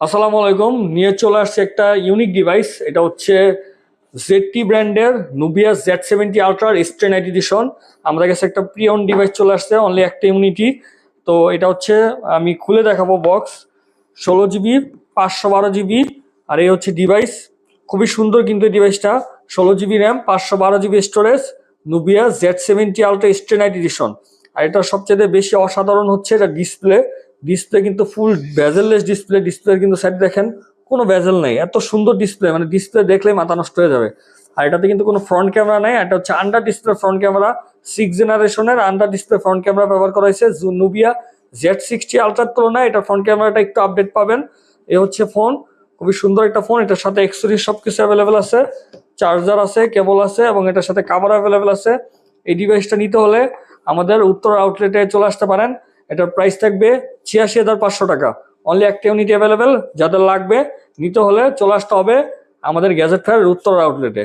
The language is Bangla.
আসসালামু আলাইকুম। নিয়ে চলে আসছে একটা ইউনিক ডিভাইস এটা হচ্ছে জেডটি ব্র্যান্ডের নুবিয়া জেড সেভেন্টি আলট্রার স্ট্রেন এডিশন আমাদের কাছে একটা প্রিয়ন ডিভাইস চলে আসছে অনলি একটা ইউনিটি তো এটা হচ্ছে, আমি খুলে দেখাবো বক্স ষোলো জিবি পাঁচশো বারো জিবি আর এই হচ্ছে ডিভাইস খুবই সুন্দর কিন্তু এই ডিভাইসটা ষোলো জিবি র্যাম পাঁচশো বারো GB storage Nubia Z seventy ultra strain edition আর এটা সবচেয়ে বেশি অসাধারণ হচ্ছে এটা ডিসপ্লে ডিসপ্লে কিন্তু ফুল ভেজেললেস ডিসপ্লে ডিসপ্লে কিন্তু সাইড দেখেন, কোনো ভেজেল নেই। এত সুন্দর ডিসপ্লে মানে ডিসপ্লে দেখলে মাথা নষ্ট হয়ে যাবে। আর এটাতে কিন্তু কোনো ফ্রন্ট ক্যামেরা নেই এটা হচ্ছে under display front camera six জেনারেশনের আন্ডার ডিসপ্লে ফ্রন্ট ক্যামেরা ব্যবহার করা হয়েছে নুবিয়া জেড সিক্সটি আলট্রার তুলনায়। এটা ফ্রন্ট ক্যামেরাটা একটু আপডেট পাবেন। এ হচ্ছে ফোন খুবই সুন্দর একটা ফোন এটার সাথে এক্সোরিজ সব কিছু অ্যাভেলেবেল আছে। চার্জার আছে কেবল আছে, এবং এটার সাথে কাভার অ্যাভেলেবেল আছে। এই ডিভাইসটা নিতে হলে আমাদের উত্তর আউটলেটে চলে আসতে পারেন। এটার প্রাইস থাকবে ছিয়াশি হাজার পাঁচশো টাকা। অনলি একটা ইউনিট অ্যাভেলেবেল যাদের লাগবে, নিতে হলে চলে আসতে হবে আমাদের গ্যাজেট ফেয়ার উত্তর আউটলেটে